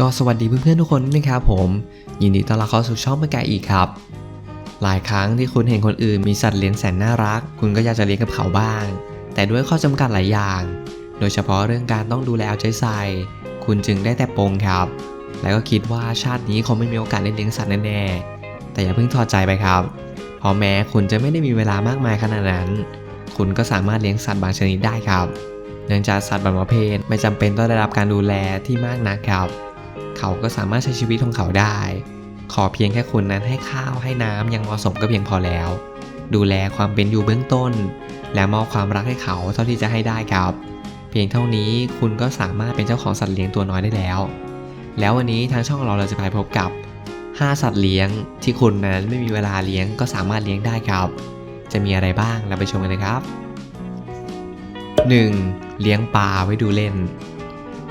ก็สวัสดีเพื่อนๆทุกคนนะครับผม ยินดีต้อนรับเข้าสู่ช่องเมื่อกี้อีกครับ หลายครั้งที่คุณเห็นคนอื่นมีสัตว์เลี้ยงแสนน่ารัก คุณก็อยากจะเลี้ยงกับเขาบ้าง แต่ด้วยข้อจำกัดหลายอย่าง โดยเฉพาะเรื่องการต้องดูแลเอาใจใส่คุณจึงได้แต่ปงครับ แล้วก็คิดว่าชาตินี้คงไม่มีโอกาสได้เลี้ยงสัตว์แน่ๆแต่อย่าเพิ่งท้อใจไปครับเพราะแม้คุณจะไม่ได้มีเวลามากมายขนาดนั้น คุณก็สามารถเลี้ยงสัตว์บางชนิดได้ครับ เนื่องจากสัตว์บางประเภทไม่จำเป็นต้องได้รับการดูแลที่มากนักครับ เขาก็สามารถใช้ชีวิตของเขาได้ ขอเพียงแค่คุณนั้นให้ข้าวให้น้ำย่างเหมาะสมก็เพียงพอแล้ว ดูแลความเป็นอยู่เบื้องต้น และมอบความรักให้เขาเท่าที่จะให้ได้ครับ เพียงเท่านี้คุณก็สามารถเป็นเจ้าของสัตว์เลี้ยงตัวน้อยได้แล้ว แล้ววันนี้ทางช่องเราเราจะไปพบกับ 5 สัตว์เลี้ยงที่คุณนั้นไม่มีเวลาเลี้ยงก็สามารถเลี้ยงได้ครับ จะมีอะไรบ้างเราไปชมกันเลยครับ 1. เลี้ยงปลาไว้ดูเล่น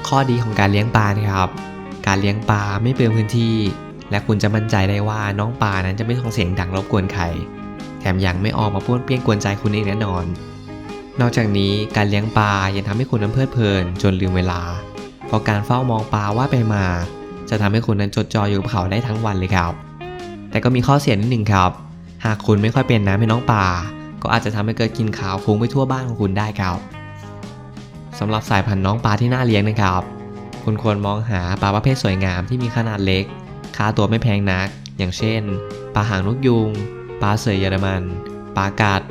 ข้อดีของการเลี้ยงปลานะครับ การเลี้ยงปลาไม่เปลืองพื้นที่ และคุณจะมั่นใจได้ว่าน้องปลานั้นจะไม่ส่งเสียงดังรบกวนใคร แถมยังไม่ออกมาป้วนเปี้ยนกวนใจคุณเองแน่นอน นอกจากนี้การเลี้ยงปลายังทำให้คุณนั้นเพลิดเพลิน จนลืมเวลา เพราะการเฝ้ามองปลาว่าไปมา จะทำให้คุณนั้นจดจ่ออยู่กับเขาได้ทั้งวันเลยครับ แต่ก็มีข้อเสียนิดหนึ่งครับ หากคุณไม่ค่อยเป็นน้ำให้น้องปลา ก็อาจจะทำให้เกิดกลินขาวฟุ้งไปทั่วบ้านของคุณได้ครับสำหรับสายพันธุ์น้องปลาที่น่าเลี้ยงนะครับ คุณควรมองหาปลาประเภทสวยงามที่มีขนาดเล็ก ค่าตัวไม่แพงนัก อย่างเช่น ปลาหางนกยุง ปลาเสือเยอรมัน ปลากัด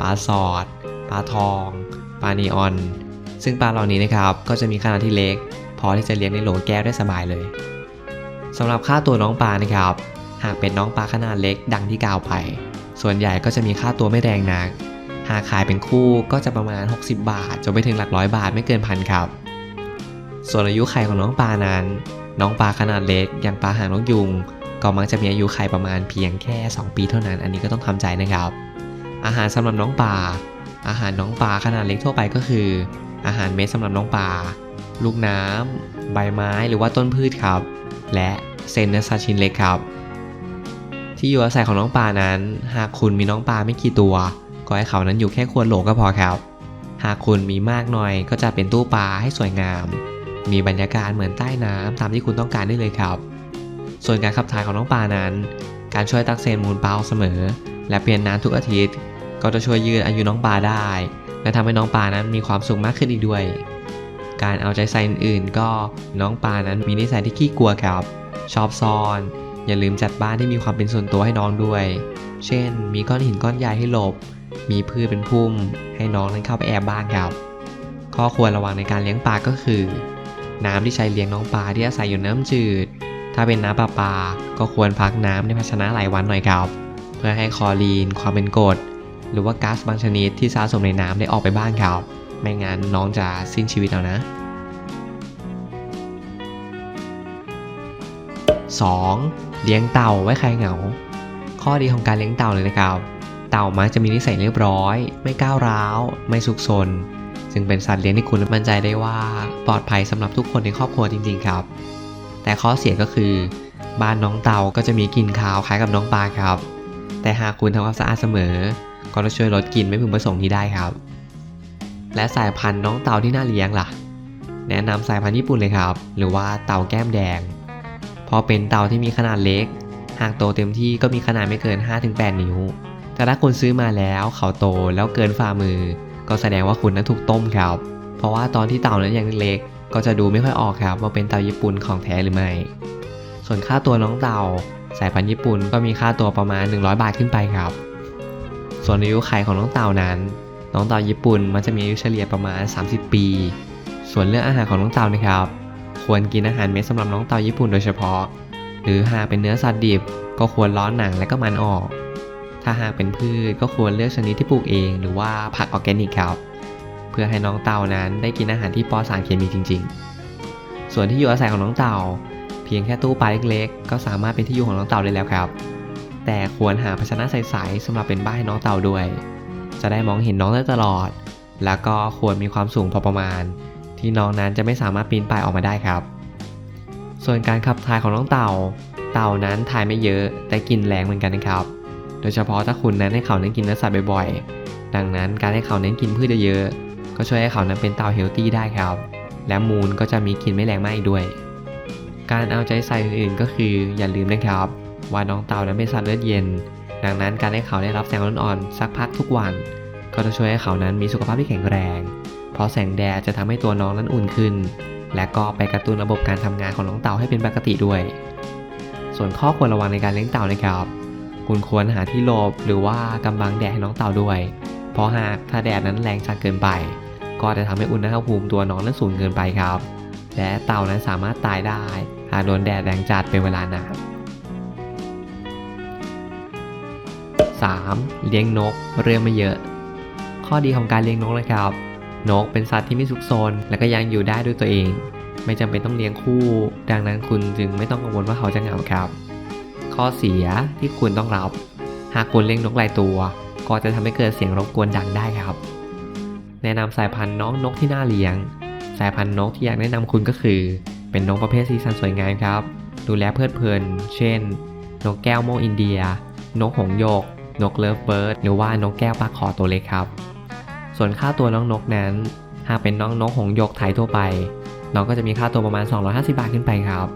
ปลาสอด ปลาทอง ปลานีออน ซึ่งปลาเหล่านี้นะครับ ก็จะมีขนาดที่เล็ก พอที่จะเลี้ยงในโหลแก้วได้สบายเลยสำหรับค่าตัวน้องปลานะครับ หากเป็นน้องปลาขนาดเล็กดังที่กล่าวไป ส่วนใหญ่ก็จะมีค่าตัวไม่แรงนัก หากขายเป็นคู่ก็จะประมาณ 60 บาท จนไปถึงหลักร้อยบาทไม่เกินพันครับ ส่วนอายุไข่ของน้องปลานั้น น้องปลาขนาดเล็กอย่างปลาหางนกยุง ก็มักจะมีอายุไข่ประมาณเพียงแค่ 2 ปีเท่านั้น อันนี้ก็ต้องทำใจนะครับ อาหารสำหรับน้องปลา อาหารน้องปลาขนาดเล็กทั่วไปก็คือ อาหารเม็ดสำหรับน้องปลา ลูกน้ำใบไม้หรือว่าต้นพืชครับ และเซนเนื้อสัตว์ชิ้นเล็กครับ ที่อยู่อาศัยของน้องปลานั้น หากคุณมีน้องปลาไม่กี่ตัว ก็ให้เขานั้นอยู่แค่ควรโหลก็พอครับ หากคุณมีมากหน่อยก็จะเป็นตู้ปลาให้สวยงาม มีบรรยากาศเหมือนใต้น้ำตามที่คุณต้องการได้เลยครับ ส่วนการขับถ่ายของน้องปลานั้น การช่วยตักเซนมูลเปลาเสมอ และเปลี่ยนน้ำทุกอาทิตย์ ก็จะช่วยยืดอายุน้องปลาได้ และทำให้น้องปลานั้นมีความสุขมากขึ้นอีกด้วย การเอาใจใส่อื่นๆ ก็น้องปลานั้นมีนิสัยที่ขี้กลัวครับ ชอบซ่อน อย่าลืมจัดบ้านที่มีความเป็นส่วนตัวให้น้องด้วย เช่น มีก้อนหินก้อนใหญ่ให้หลบ มีพืชเป็นพุ่ม ให้น้องนั้นเข้าไปแอบบ้านครับ ข้อควรระวังในการเลี้ยงปลาก็คือ น้ำที่ใช้เลี้ยงน้องปลาที่อาศัยอยู่น้ำจืด ถ้าเป็นน้ำประปา ก็ควรพักน้ำในภาชนะหลายวันหน่อยครับ เพื่อให้คอรีน ความเป็นกรด หรือว่าก๊าซบางชนิดที่สะสมในน้ำได้ออกไปบ้างครับ ไม่งั้นน้องจะสิ้นชีวิตแล้วนะ 2. เลี้ยงเต่าไว้ใครเหงา ข้อดีของการเลี้ยงเต่าเลยนะครับ เต่ามักจะมีนิสัยเรียบร้อย ไม่ก้าวร้าว ไม่ซุกซน ซึ่งเป็นสัตว์เลี้ยงที่คุณมั่นใจได้ว่าปลอดภัยสำหรับทุกคนในครอบครัวจริง ๆ ครับ แต่ข้อเสียก็คือ บ้านน้องเต่าก็จะมีกลิ่นคาวคล้ายกับน้องปลาครับ แต่หากคุณทำความสะอาดเสมอ ก็จะช่วยลดกลิ่นไม่พึงประสงค์นี้ได้ครับ และสายพันธุ์น้องเต่าที่น่าเลี้ยงล่ะ แนะนำสายพันธุ์ญี่ปุ่นเลยครับ หรือว่าเต่าแก้มแดงพราะเป็นเต่าที่มีขนาดเล็ก หากโตเต็มที่ก็มีขนาดไม่เกิน 5-8 นิ้วแต่ถ้าคุณซื้อมาแล้วเขาโตแล้วเกินฝ่ามือ ก็แสดงว่าคุณนั้นถูกต้มครับ เพราะว่าตอนที่เต่านั้นยังเล็กก็จะดูไม่ค่อยออกครับว่าเป็นเต่าญี่ปุ่นของแท้หรือไม่ ส่วนค่าตัวน้องเต่า สายพันธุ์ญี่ปุ่นก็มีค่าตัวประมาณ 100 บาทขึ้นไปครับ ส่วนอายุไขของน้องเต่านั้น น้องเต่าญี่ปุ่นมันจะมีอายุเฉลี่ยประมาณ 30 ปี ส่วนเรื่องอาหารของน้องเต่านะครับ ควรกินอาหารเม็ดสำหรับน้องเต่าญี่ปุ่นโดยเฉพาะ หรือหากเป็นเนื้อสัตว์ดิบก็ควรล้อนหนังและก็มันออก ถ้าหากเป็นพืชก็ควรเลือกชนิดที่ปลูกเอง หรือว่าผักออร์แกนิกครับเพื่อให้น้องเต่านั้นได้กินอาหารที่ปลอดสารเคมีจริง ๆ ส่วนที่อยู่อาศัยของน้องเต่า เพียงแค่ตู้ปลาเล็กๆ ก็สามารถเป็นที่อยู่ของน้องเต่าได้แล้วครับ แต่ควรหาภาชนะใสๆสำหรับเป็นบ้านให้น้องเต่าด้วย จะได้มองเห็นน้องได้ตลอด แล้วก็ควรมีความสูงพอประมาณ ที่น้องนั้นจะไม่สามารถปีนป่ายออกมาได้ครับ ส่วนการขับถ่ายของน้องเต่า เต่านั้นถ่ายไม่เยอะแต่กินแรงเหมือนกันนะครับ โดยเฉพาะถ้าคุณนั้นให้เขานั้นกินเนื้อสัตว์บ่อยๆ ดังนั้นการให้เขานั้นกินพืชเยอะๆ ก็ช่วยให้เขานั้นเป็นเต่าเฮลตี้ได้ครับ และมูลก็จะมีกลิ่นไม่แรงมากอีกด้วย การเอาใจใส่อื่นๆ ก็คืออย่าลืมนะครับ ว่าน้องเต่านั้นเป็นสัตว์เลือดเย็น ดังนั้นการให้เขาได้รับแสงอ่อนๆสักพักทุกวัน ก็จะช่วยให้เขานั้นมีสุขภาพที่แข็งแรง เพราะแสงแดดจะทำให้ตัวน้องนั้นอุ่นขึ้น และก็ไปกระตุ้นระบบการทำงานของน้องเต่าให้เป็นปกติด้วย ส่วนข้อควรระวังในการเลี้ยงเต่านะครับ คุณควรหาที่หลบหรือว่ากำบังแดดให้น้องเต่าด้วย เพราะหากถ้าแดดนั้นแรงจัดเกินไป ก็จะทำให้อุณหภูมิตัวน้องนั้นสูงเกินไปครับ และเต่านั้นสามารถตายได้ หากโดนแดดแรงจัดเป็นเวลานาน 3. เลี้ยงนกเรื่องไม่เยอะ ข้อดีของการเลี้ยงนกนะครับ นกเป็นสัตว์ที่ไม่สุกซนและก็ยังอยู่ได้ด้วยตัวเอง ไม่จำเป็นต้องเลี้ยงคู่ ดังนั้นคุณจึงไม่ต้องกังวลว่าเขาจะเหงาครับ ข้อเสียที่คุณต้องรับ หากคุณเลี้ยงนกหลายตัว ก็จะทำให้เกิดเสียงรบกวนดังได้ครับ แนะนำสายพันธุ์น้องนกที่น่าเลี้ยง สายพันธุ์นกที่อยากแนะนำคุณก็คือ เป็นนกประเภทสีสันสวยงามครับ ดูแลเพลิดเพลิน เช่น นกแก้วโมอินเดีย นกหงโยก นกเลิฟเบิร์ดหรือว่านกแก้วปากคอตัวเล็กครับ ส่วนค่าตัวน้องนกนั้น หากเป็นน้องนกหงโยกไทยทั่วไป น้องก็จะมีค่าตัวประมาณ 250 บาทขึ้นไปครับ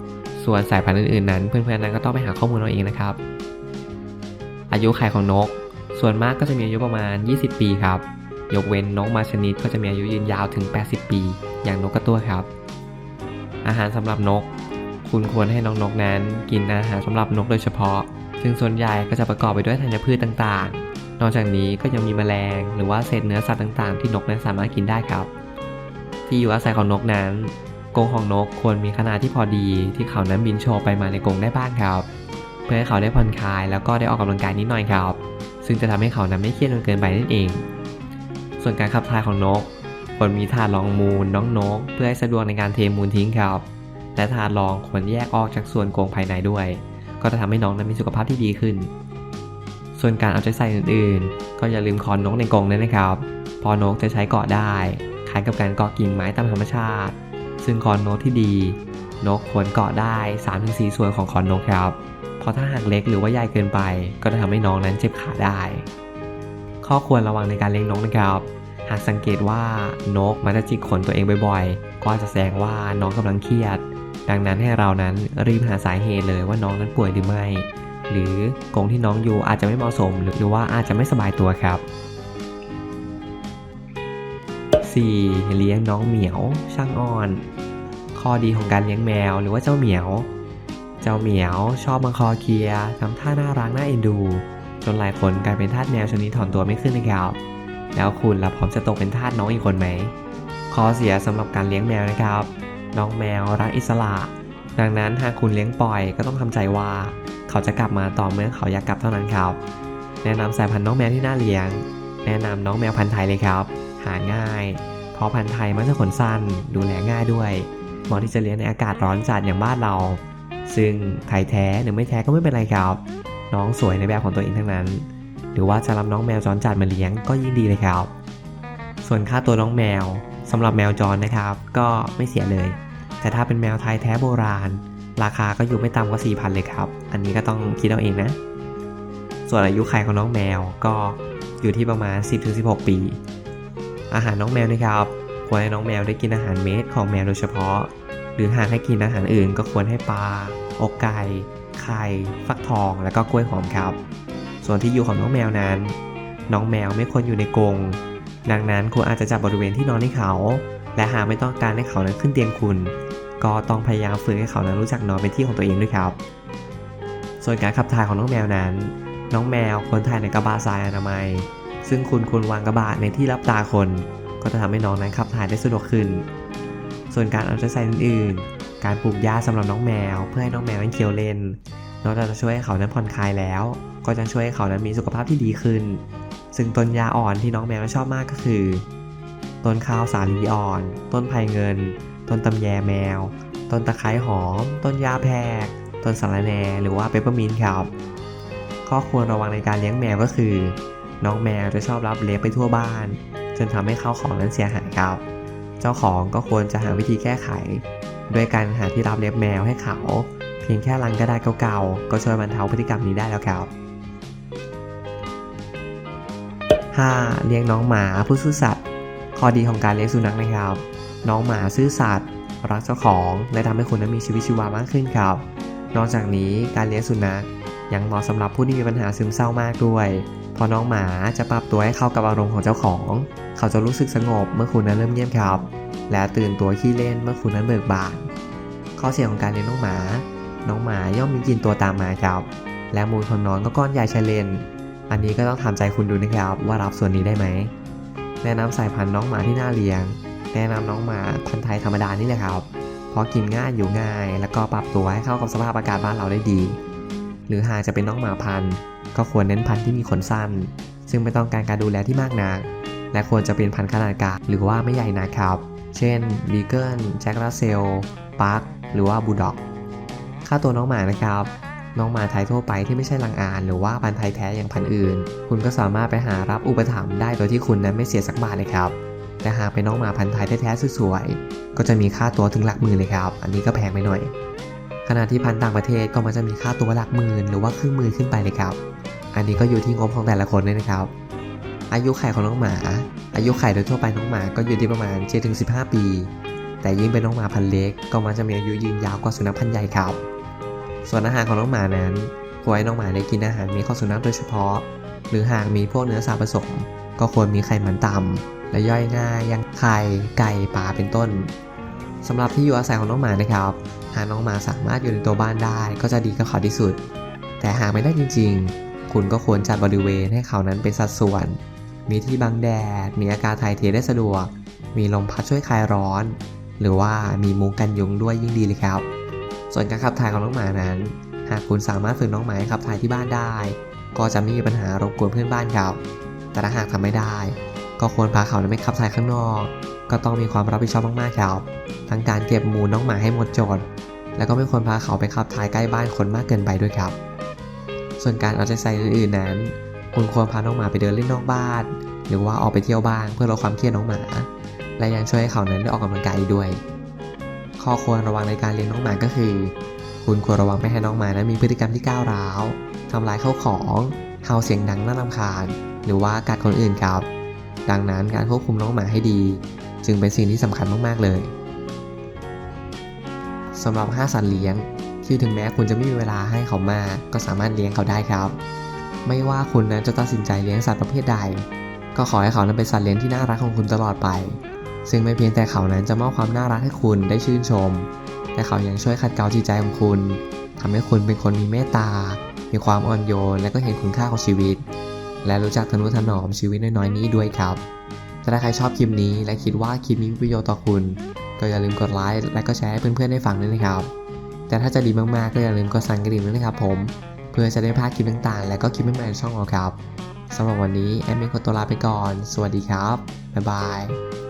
ส่วนสายพันธุ์อื่นๆนั้น เพื่อนๆนั้นก็ต้องไปหาข้อมูลเอาเองนะครับ อายุไขของนก ส่วนมากก็จะมีอายุประมาณ 20 ปีครับ ยกเว้นนกบาชนิดก็จะมีอายุยืนยาวถึง 80 ปี อย่างนกกระตั้วครับ อาหารสำหรับนก คุณควรให้น้องนกนั้น กินอาหารสำหรับนกโดยเฉพาะ ซึ่งส่วนใหญ่ก็จะประกอบไปด้วยธัญพืชต่างๆ นอกจากนี้ก็ยังมีแมลง หรือว่าเศษเนื้อสัตว์ต่างๆ ที่นกนั้นสามารถกินได้ครับ ที่อยู่อาศัยของนกนั้น กรงของนกควรมีขนาดที่พอดีที่เขานั้นบินโชว์ไปมาในกรงได้บ้างครับ เพื่อให้เขาได้ผ่อนคลายแล้วก็ได้ออกกำลังกายนิดหน่อยครับ ซึ่งจะทำให้เขานั้นไม่เครียดจนเกินไปนั่นเอง ส่วนการขับถ่ายของนกควรมีถาดรองมูลน้องนก เพื่อให้สะดวกในการเทมูลทิ้งครับ และถาดรองควรแยกออกจากส่วนกรงภายในด้วย ก็จะทำให้น้องนั้นมีสุขภาพที่ดีขึ้น ส่วนการเอาใจใส่อื่นๆ ก็อย่าลืมคอนนกในกรงด้วยนะครับ พอนกจะใช้เกาะได้คล้ายกับการเกาะกิ่งไม้ตามธรรมชาติ ซึ่งคอนนกที่ดี นกควรเกาะได้ 3-4 ส่วนของคอนนกครับ เพราะถ้าหากเล็กหรือว่าใหญ่เกินไป ก็จะทำให้น้องนั้นเจ็บขาได้ ข้อควรระวังในการเลี้ยงนกนะครับ หากสังเกตว่านกมันจะจิกขนตัวเองบ่อยๆ ก็จะแสดงว่าน้องกำลังเครียด ดังนั้นให้เรานั้นรีบหาสาเหตุเลยว่าน้องนั้นป่วยหรือไม่ หรือกรงที่น้องอยู่อาจจะไม่เหมาะสม หรือว่าอาจจะไม่สบายตัวครับ 4. เลี้ยงน้องเหมียวช่างอ่อน ข้อดีของการเลี้ยงแมวหรือว่าเจ้าเหมียว เจ้าเหมียวชอบมาคอเคียทำท่าน่ารักน่าเอ็นดู จนหลายคนกลายเป็นทาสแมวชนิดถอนตัวไม่ขึ้นนะครับ แล้วคุณล่ะพร้อมจะตกเป็นทาสน้องอีกคนไหมข้อเสียสำหรับการเลี้ยงแมวนะครับ น้องแมวรักอิสระ ดังนั้นหากคุณเลี้ยงปล่อยก็ต้องทำใจว่า เขาจะกลับมาต่อเมื่อเขาอยากกลับเท่านั้นครับ แนะนำสายพันธุ์น้องแมวที่น่าเลี้ยง แนะนำน้องแมวพันธุ์ไทยเลยครับาง่าย เพราะพันธุ์ไทยมักจะขนสั้น ดูแลง่ายด้วยเหมาะที่จะเลี้ยงในอากาศร้อนจัดอย่างบ้านเรา ซึ่งไทยแท้หรือไม่แท้ก็ไม่เป็นไรครับ น้องสวยในแบบของตัวเองทั้งนั้น หรือว่าจะรับน้องแมวจรจัดมาเลี้ยงก็ยิ่งดีเลยครับ ส่วนค่าตัวน้องแมวสำหรับแมวจรนะครับ ก็ไม่เสียเลย แต่ถ้าเป็นแมวไทยแท้โบราณ ราคาก็อยู่ไม่ต่ำกว่า4,000เลยครับ อันนี้ก็ต้องคิดเอาเองนะ ส่วนอายุขัยของน้องแมวก็อยู่ที่ประมาณ 10-16 ปี อาหารน้องแมวนะครับ ควรให้น้องแมวได้กินอาหารเม็ดของแมวโดยเฉพาะ หรือหากให้กินอาหารอื่น ก็ควรให้ปลาอกไก่ ไข่ ฟักทอง แล้วก็กล้วยหอมครับ ส่วนที่อยู่ของน้องแมวนั้น น้องแมวไม่ควรอยู่ในกรงดังนั้นคุณอาจจะจับบริเวณที่นอนให้เขา และหากไม่ต้องการให้เขานั้นขึ้นเตียงคุณ ก็ต้องพยายามฝึกให้เขานั้นรู้จักนอนเป็นที่ของตัวเองด้วยครับ ส่วนการขับถ่ายของน้องแมวนั้น น้องแมวควรถ่ายในกระบะทรายอนามัย ซึ่งคุณควรวางกระบะในที่รับตาคน ก็จะทำให้น้องนั้นขับถ่ายได้สะดวกขึ้น ส่วนการเอาใจใส่อื่นๆ การปลูกหญ้าสำหรับน้องแมว เพื่อให้น้องแมวนั้นเคี้ยวเล่น นอกจากจะช่วยให้เขานั้นผ่อนคลายแล้ว ก็จะช่วยให้เขานั้นมีสุขภาพที่ดีขึ้น ซึ่งต้นหญ้าอ่อนที่น้องแมวชอบมากก็คือ ต้นข้าวสาลีอ่อน ต้นไผ่เงิน ต้นตำแยแมว ต้นตะไคร้หอม ต้นยาแพรกต้นสาระแหนหรือว่าเปปเปอร์มินครับข้อควรระวังในการเลี้ยงแมวก็คือ น้องแมวจะชอบรับเล็บไปทั่วบ้าน จนทำให้ข้าวของนั้นเสียหายครับ เจ้าของก็ควรจะหาวิธีแก้ไข ด้วยการหาที่รับเล็บแมวให้เขา เพียงแค่ลังกระดาษเก่าๆก็ช่วยบรรเทาพฤติกรรมนี้ได้แล้วครับ 5. เลี้ยงน้องหมาผู้ซื่อสัตย์ข้อดีของการเลี้ยงสุนัขนะครับ น้องหมาซื่อสัตย์รักเจ้าของและทำให้คุณนั้นมีชีวิตชีวามากขึ้นครับ นอกจากนี้การเลี้ยงสุนัขยังเหมาะสำหรับผู้ที่มีปัญหาซึมเศร้ามากด้วย พราะน้องหมาจะปรับตัวให้เข้ากับอารมณ์ของเจ้าของ เขาจะรู้สึกสงบเมื่อคุณนั้นเริ่มเงียบครับ และตื่นตัวขี้เล่นเมื่อคุณนั้นเบิกบาน ข้อเสียของการเลี้ยงน้องหมา น้องหมาย่อมมีกินตัวตามมาครับ และมูลคนนอนก็ก้อนใหญ่ชเลน อันนี้ก็ต้องทำใจคุณดูนะครับว่ารับส่วนนี้ได้ไหม แนะนำสายพันธุ์น้องหมาที่น่าเลี้ยง แนะนำน้องหมาพันธุ์ไทยธรรมดานี่แหละครับเพราะกินง่ายอยู่ง่าย แล้วก็ปรับตัวให้เข้ากับสภาพอากาศบ้านเราได้ดี หรือหากจะเป็นน้องหมาพันธุ์ก็ควรเน้นพันธุ์ที่มีขนสั้น ซึ่งไม่ต้องการการดูแลที่มากนัก และควรจะเป็นพันธุ์ขนาดกลางหรือว่าไม่ใหญ่นะครับ เช่นบีเกิลแจ็ครัสเซลปักหรือว่าบูลด็อก ค่าตัวน้องหมานะครับ น้องหมาไทยทั่วไปที่ไม่ใช่ลังอาน หรือว่าพันธุ์ไทยแท้อย่างพันธุ์อื่น คุณก็สามารถไปหารับอุปถัมภ์ได้โดยที่คุณนั้นไม่เสียสักบาทเลยครับแต่หากเป็นน้องหมาพันธุ์ไทยแท้ๆสวยๆ ก็จะมีค่าตัวถึงหลักหมื่นเลยครับ อันนี้ก็แพงไปหน่อย ขณะที่พันต่างประเทศก็มันจะมีค่าตัวหลักหมื่นหรือว่าครึ่งหมื่นขึ้นไปเลยครับ อันนี้ก็อยู่ที่งบของแต่ละคนเลยนะครับ อายุไขของน้องหมา อายุไขโดยทั่วไปน้องหมาก็อยู่ที่ประมาณ 7-15 ปี แต่ยิ่งเป็นน้องหมาพันเล็ก ก็มันจะมีอายุยืนยาวกว่าสุนัขพันใหญ่ครับ ส่วนอาหารของน้องหมานั้นควรให้น้องหมาได้กินอาหารมีข้อสุนัขโดยเฉพาะ หรือหากมีพวกเนื้อสัตว์ผสม ก็ควรมีไขมันต่ำและย่อยง่ายอย่างไข่ไก่ปลาเป็นต้น สำหรับที่อยู่อาศัยของน้องหมานะครับ หากน้องหมาสามารถอยู่ในตัวบ้านได้ก็จะดีกับเขาที่สุด แต่หากไม่ได้จริง ๆ คุณก็ควรจัดบริเวณให้เขานั้นเป็นสัดส่วน มีที่บังแดด มีอากาศถ่ายเทได้สะดวก มีลมพัดช่วยคลายร้อน หรือว่ามีมุ้งกันยุงด้วยยิ่งดีเลยครับ ส่วนการขับถ่ายของน้องหมานั้น หากคุณสามารถฝึกน้องหมาให้ขับถ่ายที่บ้านได้ ก็จะไม่มีปัญหารบกวนเพื่อนบ้านครับ แต่ถ้าหากทำไม่ได้ ก็ควรพาเขานั้นไปขับถ่ายข้างนอก ก็ต้องมีความรับผิดชอบมากๆครับทั้งการเก็บหมูน้องหมาให้หมดจด แล้วก็ไม่ควรพาเขาไปขับถ่ายใกล้บ้านคนมากเกินไปด้วยครับ ส่วนการเอาใจใส่อื่นๆนั้น คุณควรพาน้องหมาไปเดินเล่นนอกบ้าน หรือว่าออกไปเที่ยวบ้างเพื่อลดความเครียดน้องหมา และยังช่วยให้เขานั้นได้ออกกำลังกายด้วย ข้อควรระวังในการเลี้ยงน้องหมาก็คือ คุณควรระวังไม่ให้น้องหมานั้นมีพฤติกรรมที่ก้าวร้าวทำลายข้าของเห่าเสียงดังน่ารำคาญ หรือว่ากัดคนอื่นครับ ดังนั้นการควบคุมน้องหมาให้ดี จึงเป็นสิ่งที่สำคัญมากๆเลยสำหรับ5สัตว์เลี้ยง ที่ถึงแม้คุณจะไม่มีเวลาให้เขามากก็สามารถเลี้ยงเขาได้ครับ ไม่ว่าคุณนั้นจะตัดสินใจเลี้ยงสัตว์ประเภทใด ก็ขอให้เขานั้นเป็นสัตว์เลี้ยงที่น่ารักของคุณตลอดไป ซึ่งไม่เพียงแต่เขานั้นจะมอบความน่ารักให้คุณได้ชื่นชม แต่เขายังช่วยขัดเกลาจิตใจของคุณทำให้คุณเป็นคนมีเมตตา มีความอ่อนโยน และก็เห็นคุณค่าของชีวิต และรู้จักทนุถนอมชีวิตน้อยๆนี้ด้วยครับถ้าใครชอบคลิปนี้และคิดว่าคลิปนี้มีประโยชน์ต่อคุณ ก็อย่าลืมกดไลค์และก็แชร์ให้เพื่อนๆได้ฟังด้วยนะครับ แต่ถ้าจะดีมากๆก็อย่าลืมกดสั่นกระดิ่งด้วยนะครับผม เพื่อจะได้ไม่พลาดคลิปต่างๆ และก็คลิปใหม่ๆในช่องเราครับสำหรับวันนี้แอมมินขอตัวลาไปก่อน สวัสดีครับ บ๊ายบาย